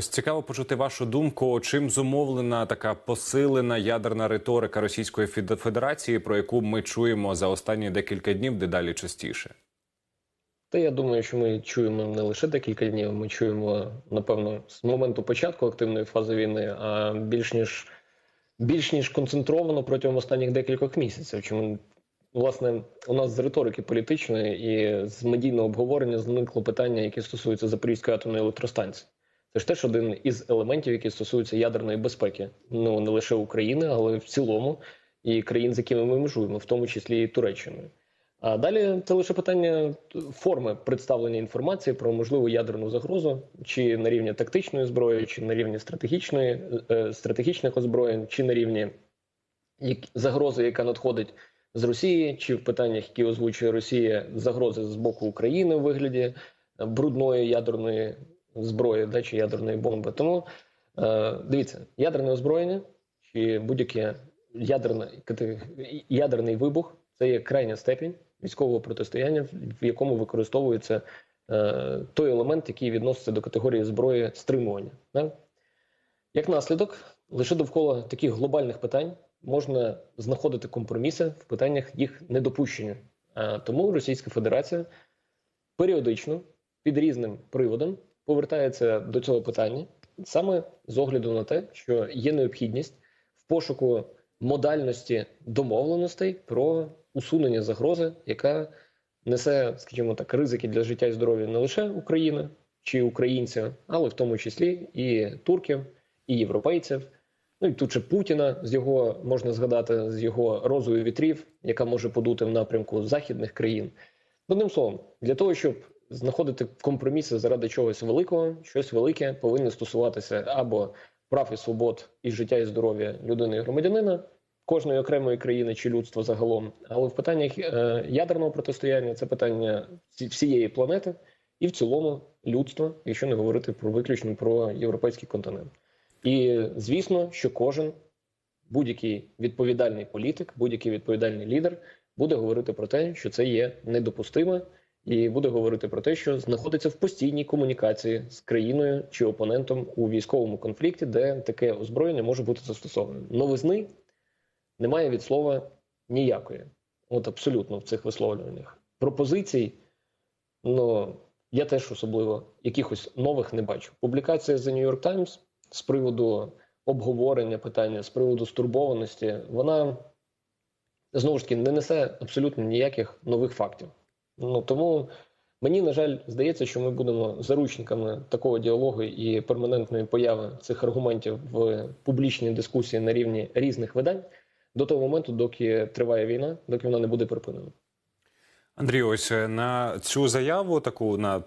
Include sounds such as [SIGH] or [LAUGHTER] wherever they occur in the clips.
Ось цікаво почути вашу думку. Чим зумовлена така посилена ядерна риторика Російської Федерації, про яку ми чуємо за останні декілька днів дедалі частіше? Та я думаю, що ми чуємо не лише декілька днів. Ми чуємо, напевно, з моменту початку активної фази війни, а більш ніж більш ніж концентровано протягом останніх декількох місяців. Чому власне у нас з риторики політичної і з медійного обговорення зникло питання, які стосуються Запорізької атомної електростанції. Це ж теж один із елементів, які стосуються ядерної безпеки, ну не лише України, але в цілому і країн, з якими ми межуємо, в тому числі і Туреччиною. А далі це лише питання форми представлення інформації про можливу ядерну загрозу, чи на рівні тактичної зброї, чи на рівні стратегічної е, стратегічних озброєнь, чи на рівні як- загрози, яка надходить з Росії, чи в питаннях, які озвучує Росія, загрози з боку України в вигляді е, брудної ядерної зброї, да, чи ядерної бомби. Тому е, дивіться, ядерне озброєння чи будь-яке ядерне ядерний вибух це є крайня степінь військового протистояння, в якому використовується е, той елемент, який відноситься до категорії зброї стримування. Да? Як наслідок, лише довкола таких глобальних питань можна знаходити компроміси в питаннях їх недопущення. А тому Російська Федерація періодично під різним приводом повертається до цього питання саме з огляду на те, що є необхідність в пошуку модальності домовленостей про усунення загрози, яка несе, скажімо так, ризики для життя і здоров'я не лише України чи українців, але в тому числі і турків, і європейців. Ну і тут же Путіна з його можна згадати з його розою вітрів, яка може подути в напрямку західних країн. Одним словом, для того, щоб знаходити компроміси заради чогось великого, щось велике повинно стосуватися або прав і свобод і життя і здоров'я людини і громадянина кожної окремої країни чи людства загалом. Але в питаннях е, ядерного протистояння це питання всієї планети і в цілому людства, якщо не говорити про виключно про європейський континент. І звісно, що кожен будь-який відповідальний політик, будь-який відповідальний лідер буде говорити про те, що це є недопустимо, і буде говорити про те, що знаходиться в постійній комунікації з країною чи опонентом у військовому конфлікті, де таке озброєння може бути застосоване. Новизни немає від слова ніякої. От абсолютно в цих висловлюваннях. Пропозицій, ну я теж особливо якихось нових не бачу. Публікація The New York Times з приводу обговорення питання, з приводу стурбованості, вона знову ж таки не несе абсолютно ніяких нових фактів. Ну тому мені на жаль здається, що ми будемо заручниками такого діалогу і перманентної появи цих аргументів в публічній дискусії на рівні різних видань до того моменту, доки триває війна, доки вона не буде припинена. Андрій, ось е, на цю заяву, таку на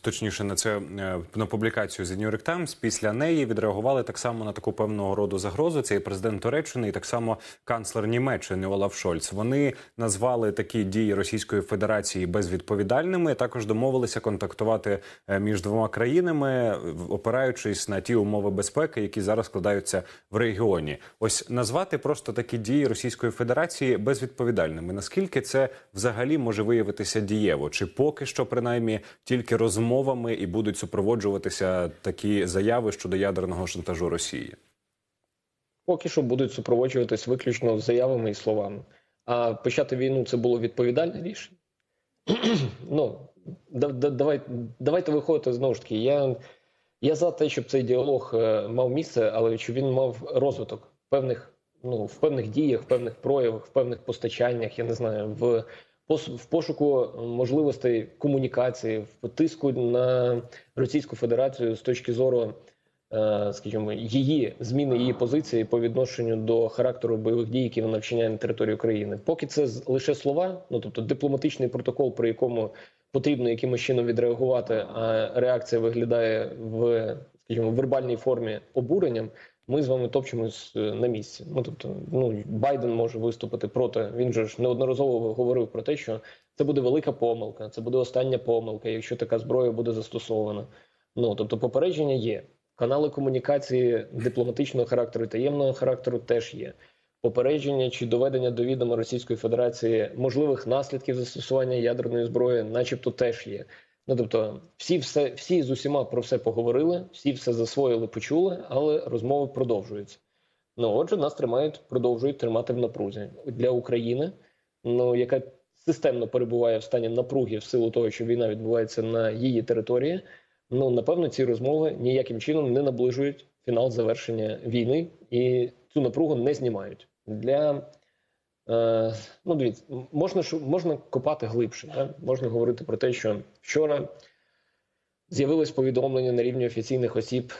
точніше на це е, на публікацію The New York Times, після неї відреагували так само на таку певного роду загрозу. Це і президент Туреччини, і так само канцлер Німеччини Олаф Шольц. Вони назвали такі дії Російської Федерації безвідповідальними. Також домовилися контактувати е, між двома країнами, опираючись на ті умови безпеки, які зараз складаються в регіоні. Ось назвати просто такі дії Російської Федерації безвідповідальними. Наскільки це взагалі може виявитися дієво? Чи поки що принаймні тільки розмовами і будуть супроводжуватися такі заяви щодо ядерного шантажу Росії? Поки що будуть супроводжуватись виключно заявами і словами. А почати війну це було відповідальне рішення. [CLEARS THROAT] ну, да, да, давай, давайте виходити знову ж таки. Я, я за те, щоб цей діалог е, мав місце, але щоб він мав розвиток певних, ну, в певних діях, в певних проявах, в певних постачаннях, я не знаю, в, в пошуку можливостей комунікації, в тиску на Російську Федерацію з точки зору е, скажімо, її зміни її позиції по відношенню до характеру бойових дій, які вона вчиняє на території України. Поки це лише слова, ну тобто дипломатичний протокол, при якому потрібно якимось чином відреагувати, а реакція виглядає в, скажімо, вербальній формі обуренням. Ми з вами топчемось е, на місці. Ну тобто, ну Байден може виступити проти. Він же ж неодноразово говорив про те, що це буде велика помилка, це буде остання помилка, якщо така зброя буде застосована. Ну тобто, попередження є. Канали комунікації дипломатичного характеру і таємного характеру теж є. Попередження чи доведення до відома Російської Федерації можливих наслідків застосування ядерної зброї, начебто, теж є. Ну тобто, всі все, всі з усіма про все поговорили, всі все засвоїли, почули, але розмови продовжуються. Ну отже, нас тримають, продовжують тримати в напрузі для України, ну яка системно перебуває в стані напруги в силу того, що війна відбувається на її території. Ну напевно, ці розмови ніяким чином не наближують фінал завершення війни і цю напругу не знімають. Для ну дивіться, можна можна копати глибше. Да? Можна говорити про те, що вчора з'явилось повідомлення на рівні офіційних осіб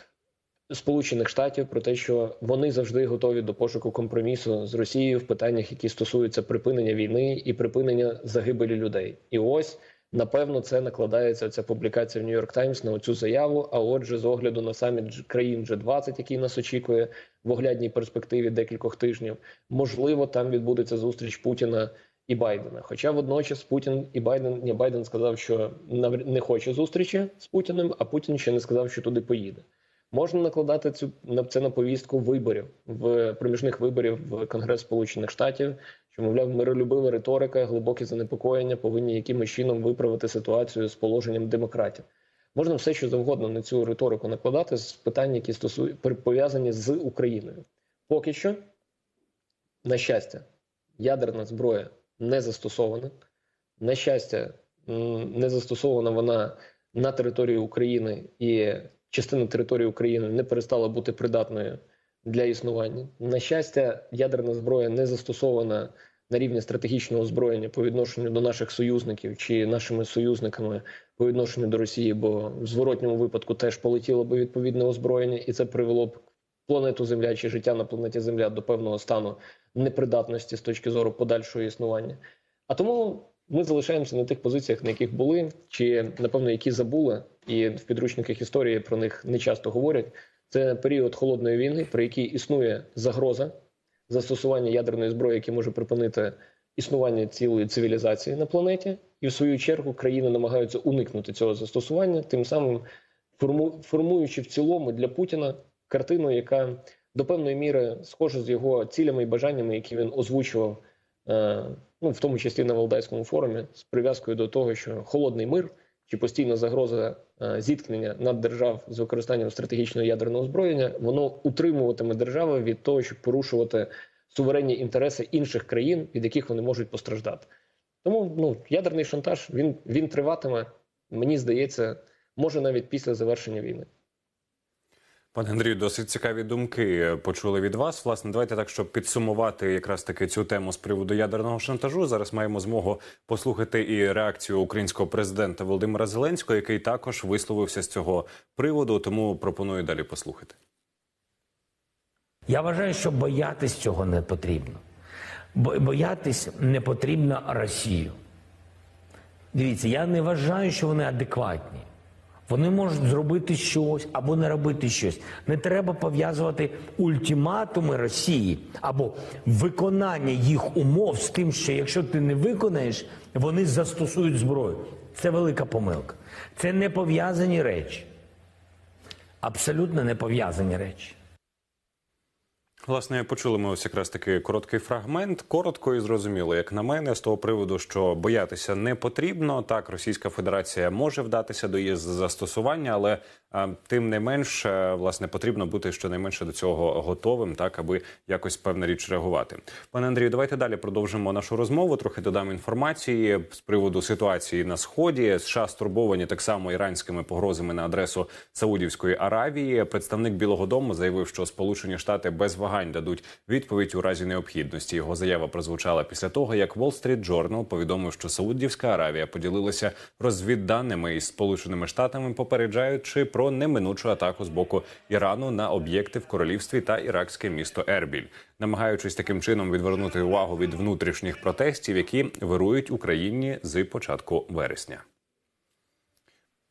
Сполучених Штатів про те, що вони завжди готові до пошуку компромісу з Росією в питаннях, які стосуються припинення війни і припинення загибелі людей. І ось напевно це накладається ця публікація в Нью-Йорк Таймс на оцю заяву. А отже, з огляду на саміт країн G20, який нас очікує в оглядній перспективі декількох тижнів, можливо, там відбудеться зустріч Путіна і Байдена. Хоча водночас Путін і Байден ні, Байден сказав, що не хоче зустрічі з Путіним, а Путін ще не сказав, що туди поїде. Можна накладати цю на це на повістку виборів в проміжних виборів в Конгрес Сполучених Штатів, що мовляв, миролюбива риторика, глибокі занепокоєння повинні якимось чином виправити ситуацію з положенням демократів. Можна все, що завгодно на цю риторику накладати з питань, які стосують пов'язані з Україною. Поки що, на щастя, ядерна зброя не застосована. На щастя, не застосована вона на території України і частина території України не перестала бути придатною для існування. На щастя, ядерна зброя не застосована на рівні стратегічного озброєння по відношенню до наших союзників чи нашими союзниками по відношенню до Росії, бо в зворотньому випадку теж полетіло би відповідне озброєння, і це привело б планету Земля чи життя на планеті Земля до певного стану непридатності з точки зору подальшого існування. А тому ми залишаємося на тих позиціях, на яких були, чи напевно які забули, і в підручниках історії про них не часто говорять. Це період холодної війни, при якій існує загроза застосування ядерної зброї, яке може припинити існування цілої цивілізації на планеті, і в свою чергу країни намагаються уникнути цього застосування, тим самим форму- формуючи в цілому для Путіна картину, яка до певної міри схожа з його цілями і бажаннями, які він озвучував, е, ну в тому числі на Валдайському форумі, з прив'язкою до того, що холодний мир чи постійна загроза зіткнення над держав з використанням стратегічного ядерного озброєння, воно утримуватиме держави від того, щоб порушувати суверенні інтереси інших країн, від яких вони можуть постраждати. Тому ну ядерний шантаж він, він триватиме. Мені здається, може навіть після завершення війни. Пане Андрію, досить цікаві думки почули від вас. Власне, давайте так, щоб підсумувати якраз таки цю тему з приводу ядерного шантажу. Зараз маємо змогу послухати і реакцію українського президента Володимира Зеленського, який також висловився з цього приводу. Тому пропоную далі послухати. Я вважаю, що боятись цього не потрібно. Боятись не потрібно Росію. Дивіться, я не вважаю, що вони адекватні. Вони можуть зробити щось або не робити щось. Не треба пов'язувати ультиматуми Росії або виконання їх умов з тим, що якщо ти не виконаєш, вони застосують зброю. Це велика помилка. Це не пов'язані речі. Абсолютно не пов'язані речі. Власне, почули ми ось якраз таки короткий фрагмент, коротко і зрозуміло, як на мене, з того приводу, що боятися не потрібно. Так, Російська Федерація може вдатися до її застосування, але а, тим не менш, е, власне, потрібно бути щонайменше до цього готовим, так аби якось певна річ реагувати. Пане Андрію, давайте далі продовжимо нашу розмову. Трохи додам інформації з приводу ситуації на сході. США стурбовані так само іранськими погрозами на адресу Саудівської Аравії. Представник Білого Дому заявив, що Сполучені Штати без вагань дадуть відповідь у разі необхідності. Його заява прозвучала після того, як Wall Street Journal повідомив, що Саудівська Аравія поділилася розвідданими із Сполученими Штатами, попереджаючи про неминучу атаку з боку Ірану на об'єкти в королівстві та іракське місто Ербіль, намагаючись таким чином відвернути увагу від внутрішніх протестів, які вирують Україні з початку вересня.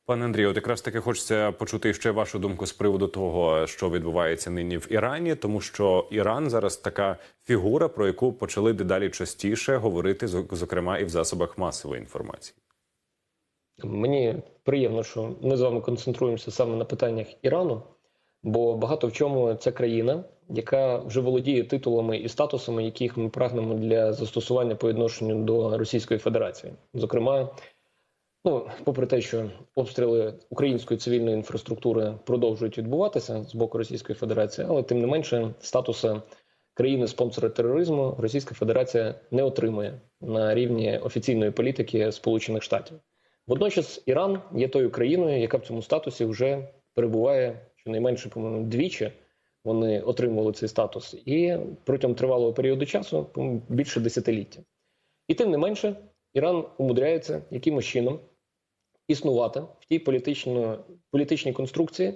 Пане Андрію, от якраз таки хочеться почути ще вашу думку з приводу того, що відбувається нині в Ірані, тому що Іран зараз така фігура, про яку почали дедалі частіше говорити, зок- зокрема і в засобах масової інформації. Мені приємно, що ми з вами концентруємося саме на питаннях Ірану, бо багато в чому це країна, яка вже володіє титулами і статусами, яких ми прагнемо для застосування по відношенню до Російської Федерації. Зокрема, Ну, попри те, що обстріли української цивільної інфраструктури продовжують відбуватися з боку Російської Федерації, але тим не менше статусу країни-спонсора тероризму Російська Федерація не отримує на рівні офіційної політики Сполучених Штатів. Водночас Іран є тою країною, яка в цьому статусі вже перебуває щонайменше, по-моєму, двічі. Вони отримували цей статус, і протягом тривалого періоду часу більше десятиліття. І тим не менше, Іран умудряється якимось чином існувати в тій політично, політичній конструкції,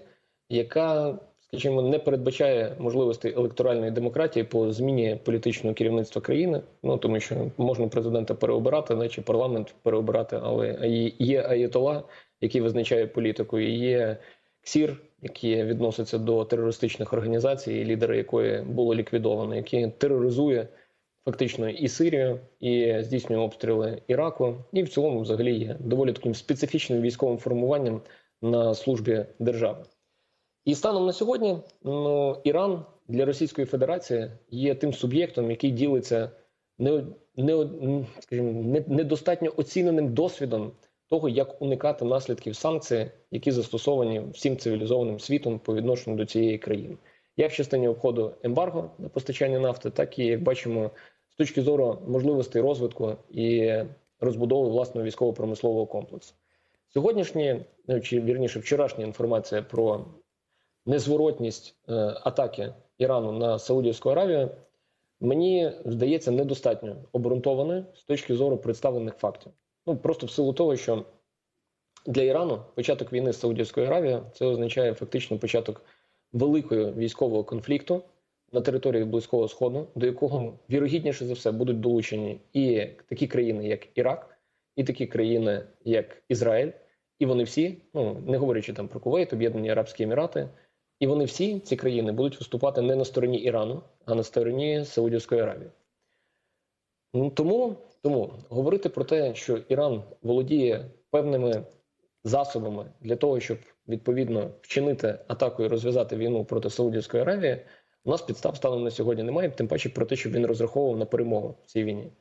яка, скажімо, не передбачає можливостей електоральної демократії по зміні політичного керівництва країни. Ну тому що можна президента переобирати, не чи парламент переобирати, але є- аєтола, який визначає політику, і є КСІР, який відноситься до терористичних організацій, лідери якої було ліквідовано, який тероризує фактично і Сирію, і здійснює обстріли Іраку, і в цілому, взагалі, є доволі таким специфічним військовим формуванням на службі держави. І станом на сьогодні ну, Іран для Російської Федерації є тим суб'єктом, який ділиться не, не, скажімо, не, недостатньо оціненим досвідом того, як уникати наслідків санкцій, які застосовані всім цивілізованим світом по відношенню до цієї країни. Як в частині обходу ембарго на постачання нафти, так і як бачимо точки зору можливостей розвитку і розбудови власного військово-промислового комплексу. Сьогоднішні, ну, чи вірніше, вчорашня інформація про незворотність е, атаки Ірану на Саудівську Аравію мені здається недостатньо обґрунтованою з точки зору представлених фактів. Ну просто в силу того, що для Ірану початок війни з Саудівською Аравією це означає фактично початок великого військового конфлікту на території Близького Сходу, до якого вірогідніше за все будуть долучені і такі країни, як Ірак, і такі країни, як Ізраїль, і вони всі, ну не говорячи там про Кувейт, Об'єднані Арабські Емірати, і вони всі ці країни будуть виступати не на стороні Ірану, а на стороні Саудівської Аравії. Ну, тому, тому говорити про те, що Іран володіє певними засобами для того, щоб відповідно вчинити атаку і розв'язати війну проти Саудівської Аравії, у нас підстав станом на сьогодні немає, тим паче про те, щоб він розраховував на перемогу в цій війні.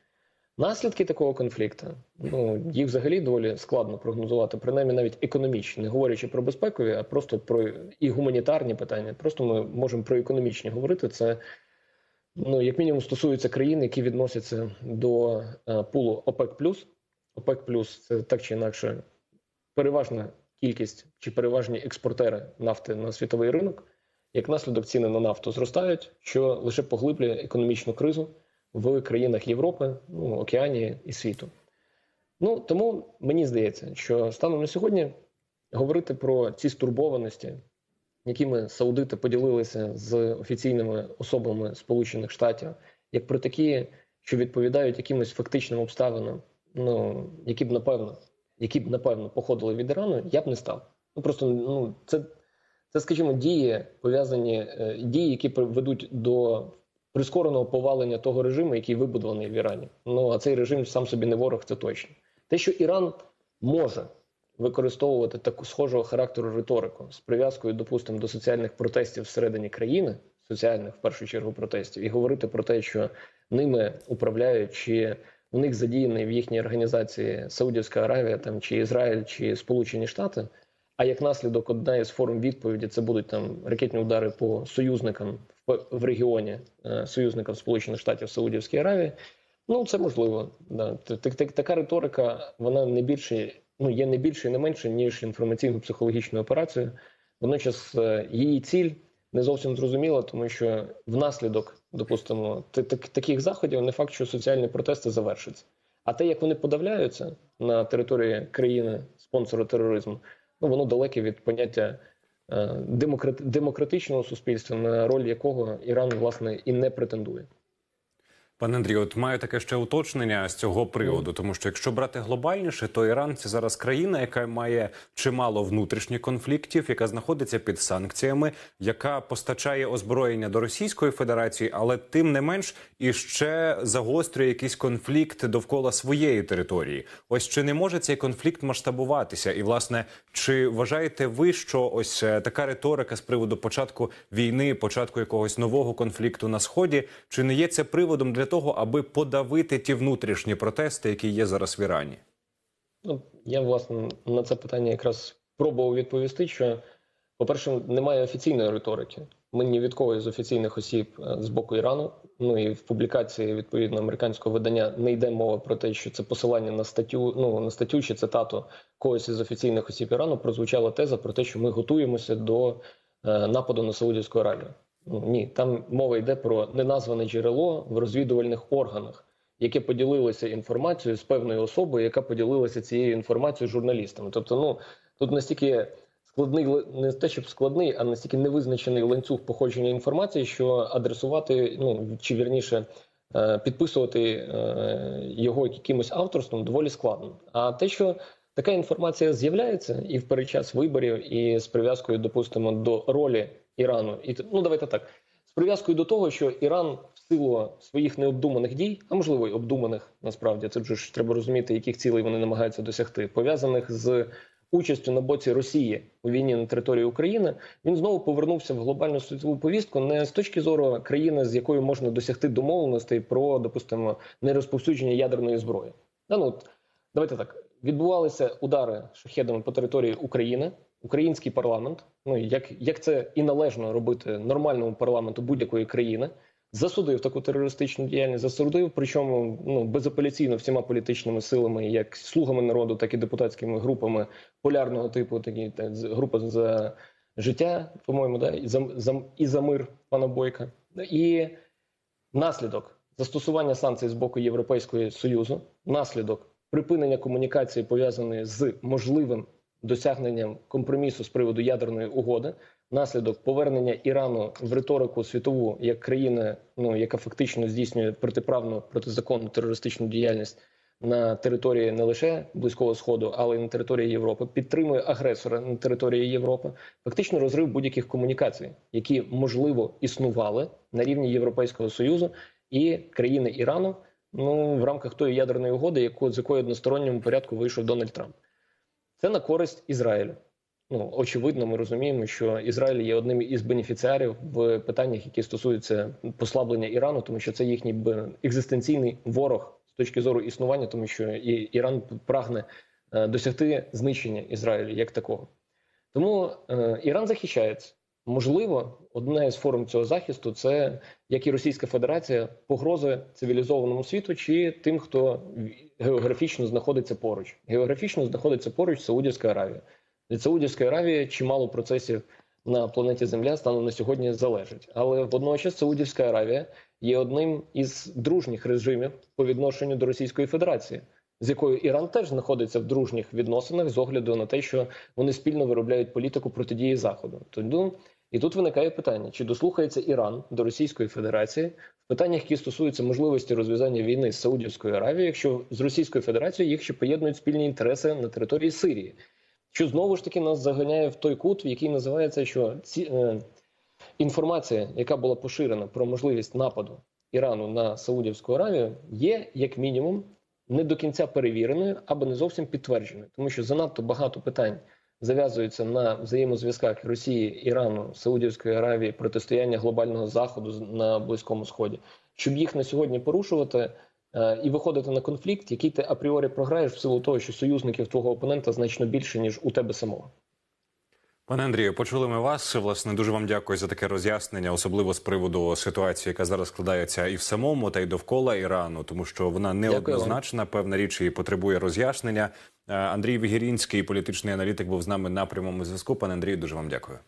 Наслідки такого конфлікту, ну їх взагалі доволі складно прогнозувати, принаймні навіть економічні, не говорячи про безпекові, а просто про і гуманітарні питання. Просто ми можемо про економічні говорити. Це ну як мінімум стосується країн, які відносяться до е, пулу ОПЕК+. ОПЕК+, це так чи інакше переважна кількість чи переважні експортери нафти на світовий ринок. Як наслідок ціни на нафту зростають, що лише поглиблює економічну кризу в країнах Європи, ну, Океанії і світу. Ну тому мені здається, що станом на сьогодні говорити про ці стурбованості, якими саудити поділилися з офіційними особами Сполучених Штатів, як про такі, що відповідають якимось фактичним обставинам, ну які б напевно, які б напевно походили від Ірану, я б не став. Ну просто ну це, це скажімо, дії пов'язані е, дії, які ведуть до прискореного повалення того режиму, який вибудований в Ірані. Ну а цей режим сам собі не ворог, це точно. Те, що Іран може використовувати таку схожого характеру риторику з прив'язкою, допустимо, до соціальних протестів всередині країни, соціальних в першу чергу протестів, і говорити про те, що ними управляють чи в них задіяний в їхній організації Саудівська Аравія, там чи Ізраїль, чи Сполучені Штати. А як наслідок, одна із форм відповіді це будуть там ракетні удари по союзникам в, регіоні, е, союзникам Сполучених Штатів Саудівській Аравії. Ну це можливо. Да. Так, так, така риторика, вона не більше, ну є не більше і не менше, ніж інформаційно-психологічною операцією. Водночас е, її ціль не зовсім зрозуміла, тому що внаслідок, допустимо, та- так- таких заходів не факт, що соціальні протести завершаться. А те, як вони подавляються на території країни спонсора тероризму, ну воно далеке від поняття е, демократичного суспільства, на роль якого Іран власне і не претендує. Пане Андрію, от маю таке ще уточнення з цього приводу, тому що якщо брати глобальніше, то Іран це зараз країна, яка має чимало внутрішніх конфліктів, яка знаходиться під санкціями, яка постачає озброєння до Російської Федерації, але тим не менш і ще загострює якийсь конфлікт довкола своєї території. Ось чи не може цей конфлікт масштабуватися? І власне, чи вважаєте ви, що ось е, така риторика з приводу початку війни, початку якогось нового конфлікту на сході, чи не є це приводом для того, аби подавити ті внутрішні протести, які є зараз в Ірані? Ну, Я власне на це питання якраз пробував відповісти, що, по-перше, немає офіційної риторики. Ми ні від кого з офіційних осіб е, з боку Ірану. Ну і в публікації відповідно американського видання не йде мова про те, що це посилання на статтю, ну на статтю чи цитату когось із офіційних осіб Ірану. Прозвучала теза про те, що ми готуємося до е, нападу на Саудівську Аравію. Ні, там мова йде про неназване джерело в розвідувальних органах, яке поділилося інформацією з певною особою, яка поділилася цією інформацією з журналістами. Тобто, ну тут настільки складний не те, щоб складний, а настільки невизначений ланцюг походження інформації, що адресувати, ну чи вірніше. е, Підписувати е, його якимось авторством доволі складно. А те, що така інформація з'являється і в передчас виборів, і з прив'язкою, допустимо, до ролі Ірану, і ну давайте так, з прив'язкою до того, що Іран в силу своїх необдуманих дій, а можливо й обдуманих, насправді це ж треба розуміти, яких цілей вони намагаються досягти, пов'язаних з участю на боці Росії у війні на території України, він знову повернувся в глобальну світову повістку не з точки зору країни, з якою можна досягти домовленостей про, допустимо, нерозповсюдження ядерної зброї. Да, ну, давайте так. Відбувалися удари шахедами по території України, український парламент. Ну як, як це і належно робити нормальному парламенту будь-якої країни, засудив таку терористичну діяльність, засудив, причому ну безапеляційно всіма політичними силами, як слугами народу, так і депутатськими групами полярного типу, такі та, з- група за життя, по-моєму, да, і за, за і за мир пана Бойка. І наслідок застосування санкцій з боку Європейського союзу, наслідок припинення комунікації пов'язаної з можливим досягненням компромісу з приводу ядерної угоди, наслідок повернення Ірану в риторику світову як країни, ну яка фактично здійснює протиправну протизаконну терористичну діяльність на території не лише близького сходу, але й на території Європи, підтримує агресора на території Європи, фактично розрив будь-яких комунікацій, які можливо існували на рівні Європейського союзу і країни Ірану. Ну в рамках тої ядерної угоди, яку з якої односторонньому порядку вийшов Дональд Трамп. Це на користь Ізраїлю. Ну очевидно, ми розуміємо, що Ізраїль є одним із бенефіціарів в питаннях, які стосуються послаблення Ірану, тому що це їхній екзистенційний ворог з точки зору існування, тому що і Іран прагне е, досягти знищення Ізраїлю як такого. Тому е, Іран захищається. Можливо, одне з форм цього захисту це як і Російська Федерація, погрози цивілізованому світу чи тим, хто географічно знаходиться поруч. Географічно знаходиться поруч Саудівська Аравія. Від Саудівської Аравії чимало процесів на планеті Земля станом на сьогодні залежить. Але водночас Саудівська Аравія є одним із дружніх режимів по відношенню до Російської Федерації, з якою Іран теж знаходиться в дружніх відносинах з огляду на те, що вони спільно виробляють політику протидії Заходу. Тому і тут виникає питання: чи дослухається Іран до Російської Федерації в питаннях, які стосуються можливості розв'язання війни з Саудівською Аравією, якщо з Російською Федерацією їх ще поєднують спільні інтереси на території Сирії, що знову ж таки нас заганяє в той кут, в який називається, що ці е, інформація, яка була поширена про можливість нападу Ірану на Саудівську Аравію, є як мінімум не до кінця перевіреною або не зовсім підтвердженою, тому що занадто багато питань зав'язуються на взаємозв'язках Росії, Ірану, Саудівської Аравії, протистояння глобального заходу на Близькому Сході, щоб їх на сьогодні порушувати. е, І виходити на конфлікт, який ти апріорі програєш в силу того, що союзників твого опонента значно більше ніж у тебе самого. Пане Андрію, почули ми вас. Власне, дуже вам дякую за таке роз'яснення, особливо з приводу ситуації, яка зараз складається і в самому, та й довкола Ірану, тому що вона неоднозначна. Певна річ і потребує роз'яснення. Е, Андрій Вігірінський, політичний аналітик, був з нами на прямому зв'язку. Пане Андрію, дуже вам дякую.